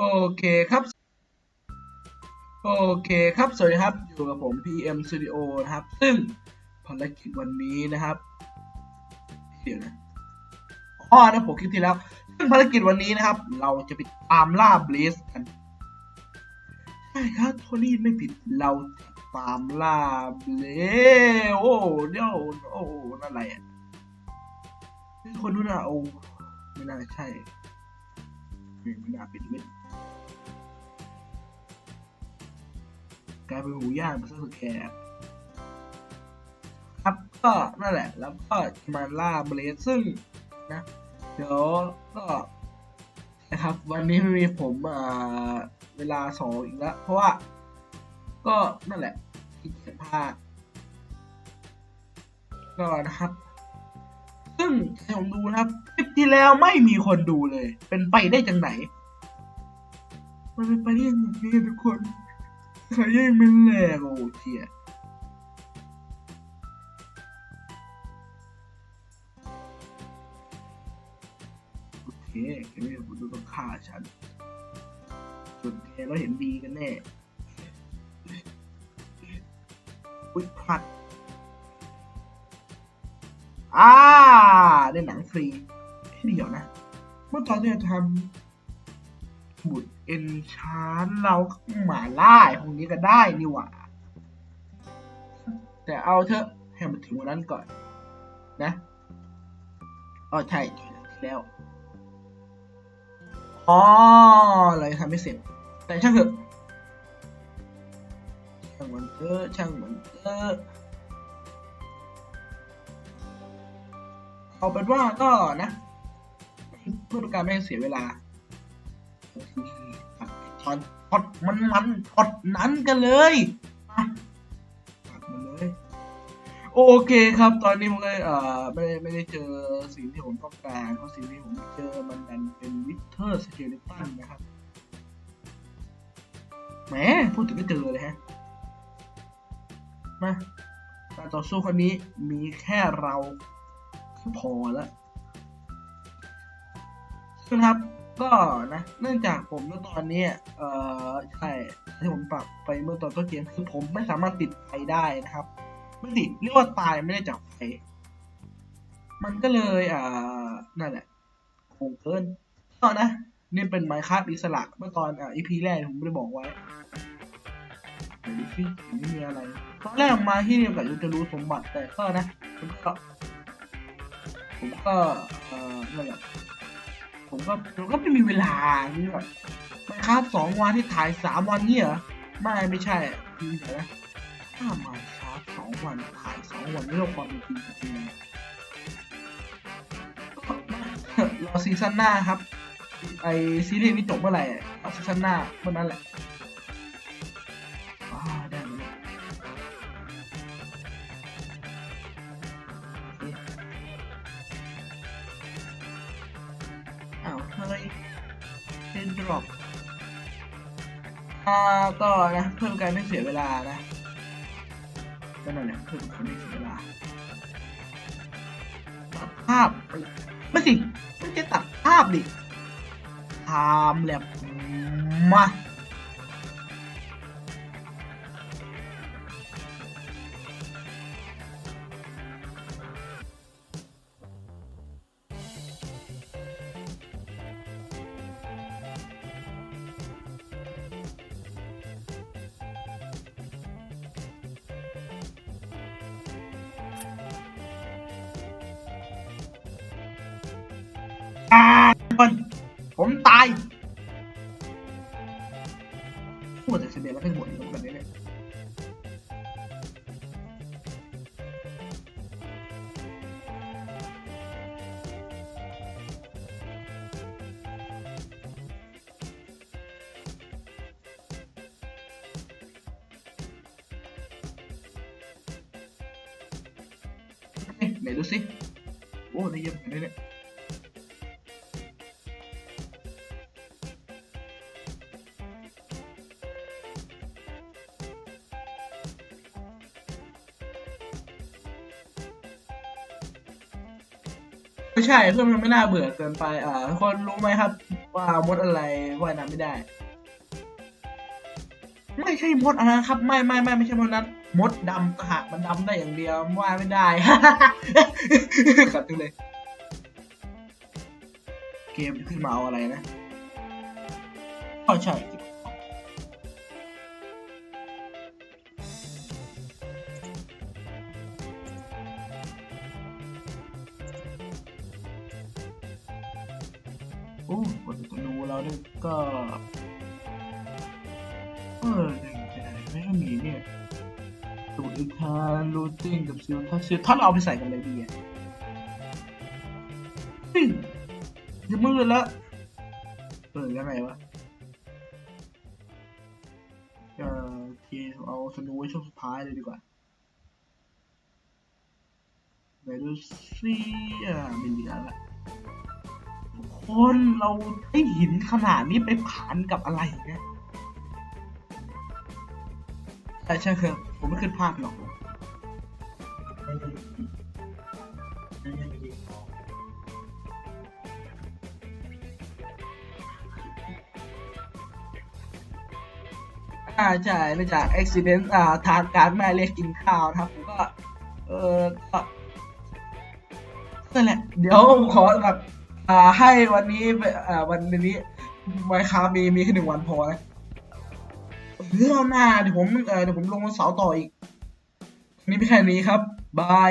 โอเคครับ โอเคครับ สวัสดีครับ อยู่กับผม PM Studio นะครับ ซึ่งภารกิจวันนี้นะครับ เดี๋ยวนะอ๋อนะผมคลิปที่แล้ว ซึ่งภารกิจวันนี้นะครับ เราจะไปตามล่าเบลสกัน ใช่ครับโทนี่ไม่ผิด เราจะตามล่าเบลสโอ้เดี๋ยวโอ้ นั่นอะไรอะคนนู้นอะโอ้ไม่น่าใช่ ไม่น่าเป็นเม็ดกลายเป็นหมูย่างไปซะสุดแคร์ครับก็นั่นแหละ แล้วก็มาล่าเบลสซึ่งนะเดี๋ยวก็นะครับ วันนี้ไม่มีผมอ่าเวลาสองอีกแล้ว เพราะว่า ก็นั่นแหละที่เขียนพาก็นะครับ ซึ่งให้ผมดูนะครับคลิปที่แล้วไม่มีคนดูเลย เป็นไปได้จังไหน มันเป็นไปได้ยังไงทุกคนใครยังไม่แหลกโอ้เจียโอเคแกไม่เห็นผมดูต้องฆ่าฉันส่วนแกเราเห็นดีกันแน่อุ้ยพลัด อ่าได้หนังฟรีเดี๋ยวนะ เมื่อตอนที่เราทำบุตรเอนชานเราหมาล่าไอ้พวกนี้ก็ได้นี่หว่า แต่เอาเถอะให้มันถึงวันนั้นก่อน นะอ๋อใช่ที่แล้วอ๋อเรายังทำไม่เสร็จ แต่ช่างเถอะช่างมันเถอะช่างมันเถอะ เอาเป็นว่าก็นะเพื่อการไม่ให้เสียเวลาช็อตช็อตมันมันช็อตนั้นกันเลยตัดมันเลย โอเคครับ ตอนนี้ผมก็เอ่อไม่ได้ไม่ได้เจอสิ่งที่ผมต้องการเพราะสิ่งที่ผมเจอมันดันเป็นวิเทอร์สเกเลตันนะครับแหมพูดถึงก็เจอเลยฮะมาการต่อสู้คนนี้มีแค่เรา พอแล้วซึ่งครับ ก็นะ เนื่องจากผมเมื่อตอนนี้ เอ่อใช่ที่ผมปรับไปเมื่อตอนต้นเกมคือผมไม่สามารถติดไฟได้นะครับ ไม่ติดเรียกว่าตายไม่ได้จากไฟ มันก็เลยอ่านั่นแหละคงเกินก็นะ นี่เป็นไมค์ค r a f t อิสระเมื่อตอนอ่า EP แรกผมไม่ได้บอกไว้เดี๋ยวดูสินี่มีอะไรตอนแรกมาที่เดียวกับยูจะรู้สมบัติแต่ก็นะก็ ผมก็เออนั่นแหละผมก็ผมก็ไม่มีเวลานี่แบบมันครับสองวันที่ถ่ายสามวันเนี่ยเหรอไม่ไม่ใช่คือเดี๋ยวนะถ้ามาครับสองวันถ่ายสองวันนี่เราความเป็นจริงจริงรอซีซั่นหน้าครับไอซีรีส์นี้จบเมื่อไหร่เอซีซั่นหน้าเมื่อนั้นแหละ อ้าวเฮ้ยเป็นดรอปอ่าก็นะเพิ่มการไม่เสียเวลานะก็นั่นแหละเพิ่มการไม่เสียเวลาตัดภาพไม่สิไม่ใช่ตัดภาพดิไทม์แลปมา ตายพูดแต่เฉลี่ยแล้วก็หมดลงกันเนี่ยเอ๊ะไหนดูสิโอ้ได้เยอะเหมือนกันเนี่ย ไม่ใช่เพื่อนมันไม่น่าเบื่อเกินไป อ่าทุกคนรู้ไหมครับ ว่ามดอะไรว่ายน้ำไม่ได้ ไม่ใช่มดอันนั้นครับ ไม่ไม่ไม่ไม่ใช่มดนั้นมดดำกระหักมันดำได้อย่างเดียวว่ายไม่ได้ ขัดทุเลย เกมขึ้นมาเอาอะไรนะอ๋อใช่ โอ้บนธนูเราเนี่ยก็เออหนึ่งแต่ไม่ก็มีเนี่ยสูตรอิทานรูติ้งกับซิลทัชซิลทัชเอาไปใส่กันเลยดีอะเฮ้ยจะมืดแล้วเปิดยังไงวะเออโอเคเอาธนูไว้ช่วงสุดท้ายเลยดีกว่าไหนดูซิอ่าไม่มีแล้วละ คนเราได้หินขนาดนี้ไปผ่านกับอะไรเนี่ยใช่ใช่คือผมไม่ขึ้นภาพหรอกไม่ไม่ได้ดีของอ่าใช่เนื่องจากอุบิเหตุอ่าทางการแม่เรียกกินข้าวนะครับผมก็ เออก็นั่นแหละ เดี๋ยวผมขอแบบ อ่าให้วันนี้ไปอ่าวันนี้ไวคามีมีแค่หนึ่งวันพอนะเรื่องหน้าเดี๋ยวผมเออเดี๋ยวผมลงวันเสาร์ต่ออีก นี่เป็นแค่นี้ครับ บาย